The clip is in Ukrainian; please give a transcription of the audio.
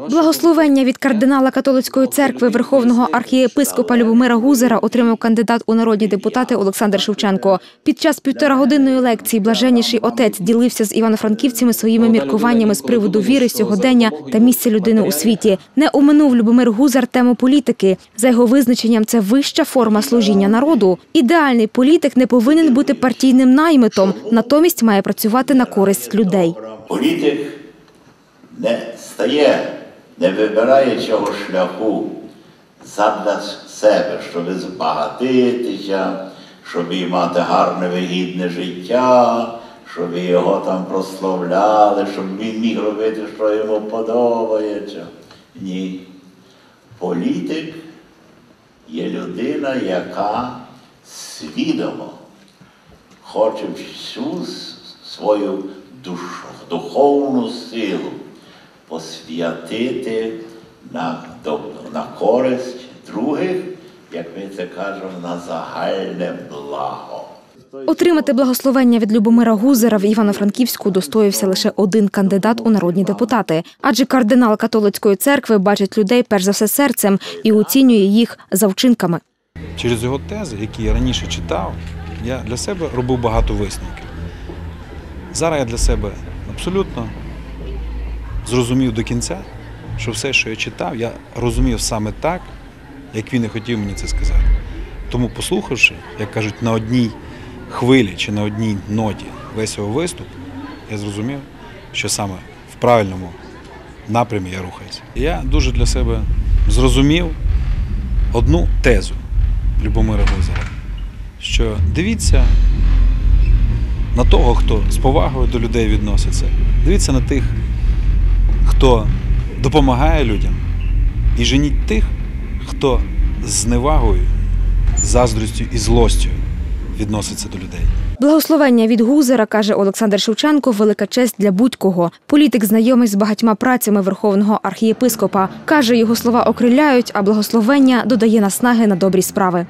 Благословення від кардинала католицької церкви Верховного архієпископа Любомира Гузера отримав кандидат у народні депутати Олександр Шевченко. Під час півторагодинної лекції блаженніший отець ділився з івано-франківцями своїми міркуваннями з приводу віри, сьогодення та місця людини у світі. Не оминув Любомир Гузар тему політики. За його визначенням, це вища форма служіння народу. Ідеальний політик не повинен бути партійним наймитом, натомість має працювати на користь людей. Політик не стає, не вибирає цього шляху задля себе, щоб збагатитися, щоб і мати гарне вигідне життя, щоб його там прославляли, щоб він міг робити, що йому подобається. Ні. Політик є людина, яка свідомо хоче всю свою душу, духовну силу посвятити на, на користь других, як ми це кажемо, на загальне благо. Отримати благословення від Любомира Гузера в Івано-Франківську достоївся лише один кандидат у народні депутати, адже кардинал католицької церкви бачить людей перш за все серцем і оцінює їх за вчинками. Через його тези, які я раніше читав, я для себе робив багато висновків. Зараз я для себе абсолютно зрозумів до кінця, що все, що я читав, я розумів саме так, як він і хотів мені це сказати. Тому, послухавши, як кажуть, на одній хвилі чи на одній ноті весь його виступ, я зрозумів, що саме в правильному напрямі я рухаюся. Я дуже для себе зрозумів одну тезу Любомира Гузера, що дивіться на того, хто з повагою до людей відноситься, дивіться на тих, хто допомагає людям, і женіть тих, хто з зневагою, заздрістю і злостю відноситься до людей. Благословення від Гузера, каже Олександр Шевченко, велика честь для будь-кого. Політик знайомий з багатьма працями верховного архієпископа. Каже, його слова окриляють, а благословення додає наснаги на добрі справи.